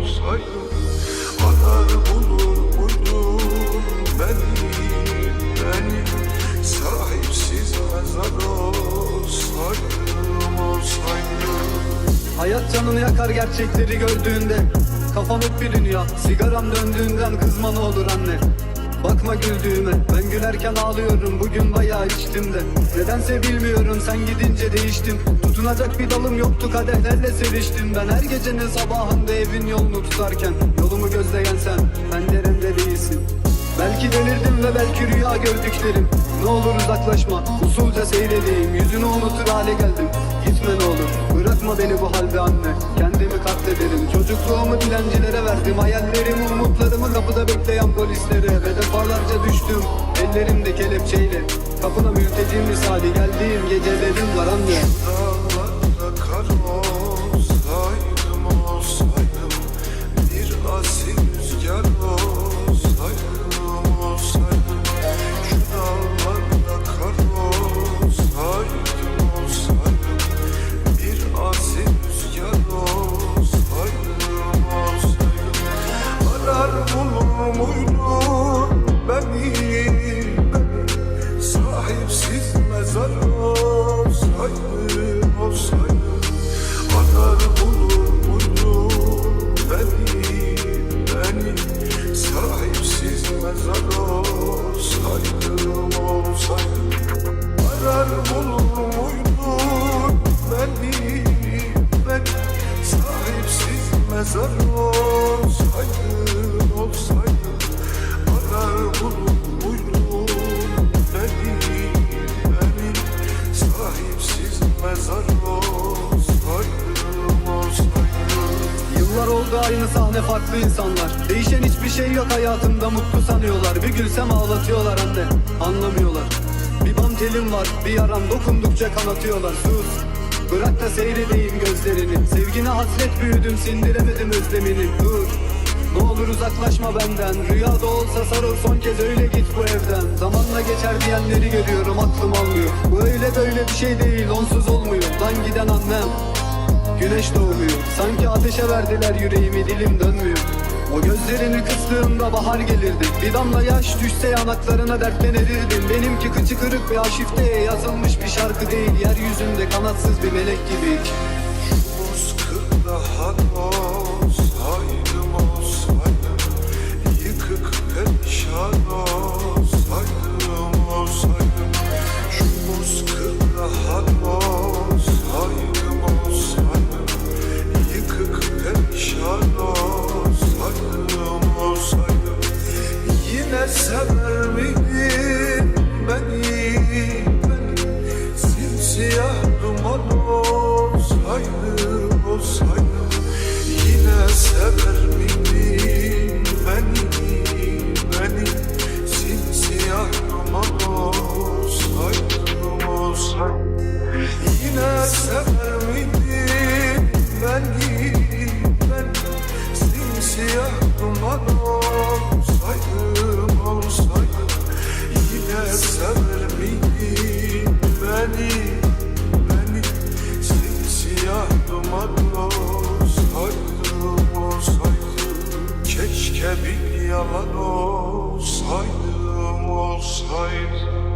olsaydım Arar bulur muydun beni, beni Sahipsiz mezar olsaydım, olsaydım. Hayat canını yakar gerçekleri gördüğünde Kafam hep bir sigaram döndüğünden kızma ne olur anne. Bakma güldüğüme Ben gülerken ağlıyorum. Bugün bayağı içtim de. Nedense bilmiyorum sen gidince değiştim. Tutunacak bir dalım yoktu kadehlerle seviştim. Ben her gecenin sabahında evin yolunu tutarken Yolumu gözleyen sen penceremde değilsin. Belki delirdim ve belki rüya gördüklerim. Ne olur uzaklaşma usulca seyredeyim. Yüzünü unutur hale geldim. Gitme ne olur bırakma beni bu halde anne. Kendimi katlederim. Çocukluğumu dilencilere verdim Hayallerimi umutlarımı kapıda bekleyen polislere. Ve defalarca düştüm ellerimde kelepçeyle. Kapına mülteci misali geldiğim gecelerim var anne Arar bulur muydun beni, beni Sahipsiz mezar olsaydım, olsaydım. Arar bulur muydun beni, beni. Sahipsiz mezar olsaydım, olsaydım. Arar bulur muydun beni, beni. Sahipsiz mezar aynı sahne farklı insanlar. Değişen hiçbir şey yok hayatımda mutlu sanıyorlar. Bir gülsem ağlatıyorlar anne anlamıyorlar. Bir bam telim var bir yaram dokundukça kanatıyorlar. Sus bırak da seyredeyim gözlerini. Sevgine hasret büyüdüm sindiremedim özlemini. Dur ne olur uzaklaşma benden. Rüyada olsa sarıl son kez öyle git bu evden. Zamanla geçer diyenleri görüyorum aklım almıyor. Bu öyle böyle bir şey değil onsuz olmuyor. Lan giden annem Güneş doğmuyor. Sanki ateşe verdiler yüreğimi dilim dönmüyor. O gözlerini kıstığımda bahar gelirdi. Bir damla yaş düşse yanaklarına dertten erirdim Benimki kıçı kırık bir aşifteye yazılmış bir şarkı değil. Yeryüzünde kanatsız bir melek gibi. Bozkırda sever beni, beni Simsiyah duman olsaydım, olsaydım Yine sever miydin beni, beni Simsiyah duman olsaydım, Keşke bir yalan olsaydım, olsaydım